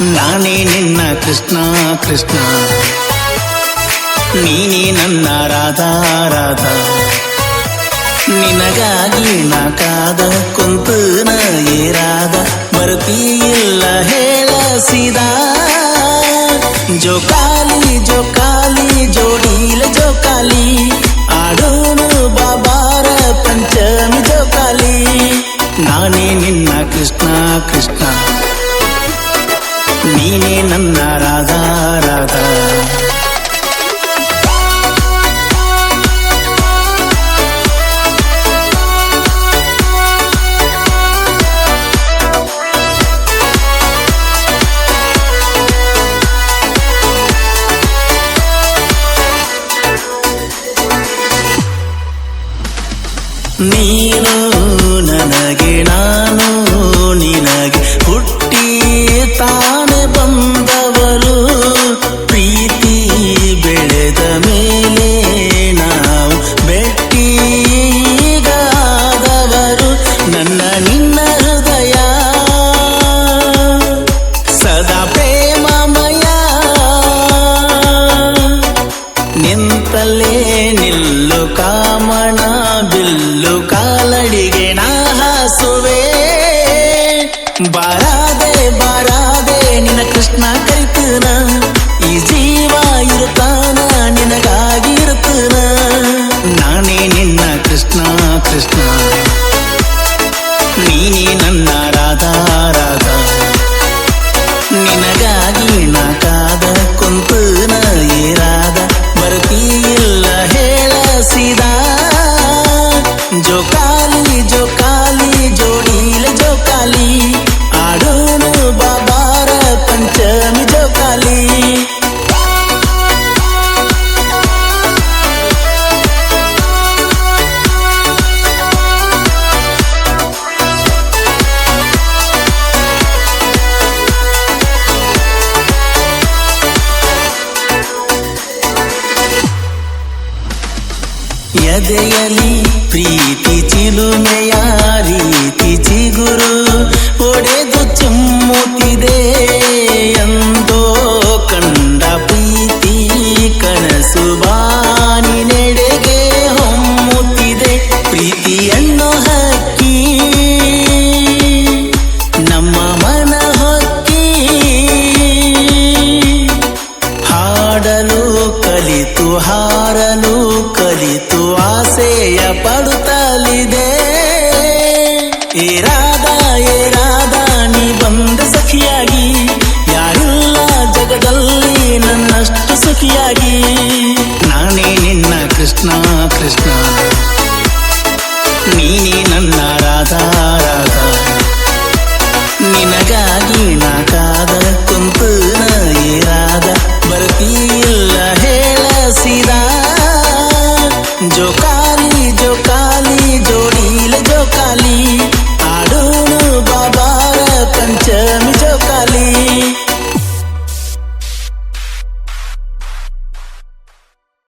ನಾನೇ ನಿನ್ನ ಕೃಷ್ಣ ಕೃಷ್ಣ. ನೀನೇ ನನ್ನ ರಾಧಾ ರಾಧಾ. ನಿನಗಾಗಿ ನಾ ಕಾದ ಕುಂತನ ಏರಾದ ಬರ್ತೀಯಿಲ್ಲ ಹೇಳ ಸೀದಾ ಜೋಕಾಲಿ ಜೋಕಾಲಿ. ನೀನು ನನಗೆ ನಾನು ನಿನಗೆ ಹುಟ್ಟಿ ನಿಂತಲ್ಲೇ ನಿಲ್ಲು ಕಾಮಣ ಬಿಲ್ಲು ಕಾಲಡಿಗೆ ನಾ ಹಾಸುವೆ ಬಾರಾದೆ ಎದೆಯಲಿ ಪ್ರೀತಿ ಚಿಲುಮೆಯ ರೀತಿ ಚಿಗುರು ಒಡೆದು ಚುಮ್ಮುತ್ತಿದೆ ಎಂದೋ ಕಂಡ ಪ್ರೀತಿ ಕನಸು ಬಾನಿ ನೆಡೆಗೆ ಹೊಮ್ಮುತ್ತಿದೆ. ಪ್ರೀತಿಯನ್ನು ಹಕ್ಕಿ ನಮ್ಮ ಮನ ಹೊಕ್ಕಿ ಹಾಡಲು ಕಲಿತು ಹಾರಲು ಕಲಿತು ಪಡುತ್ತಲಿದೆ ಏ ರಾಧ ಏ ನೀ ಬಂದ ಸಖಿಯಾಗಿ. ಯಾರಿಲ್ಲ ಜಗದಲ್ಲಿ ನನ್ನಷ್ಟು ಸಖಿಯಾಗಿ. ನಾನೇ ನಿನ್ನ ಕೃಷ್ಣ ಕೃಷ್ಣ. ನೀನೇ ನನ್ನ ರಾಧಾ, ರಾಧ. ನಿನಗಾಗಿ ನಾ ಕಾದ ಕುಂತು ಏರಾದ. ಬರ್ತೀಯಿಲ್ಲ ಹೇಳ ಸೀದಾ ಜೋಕಾ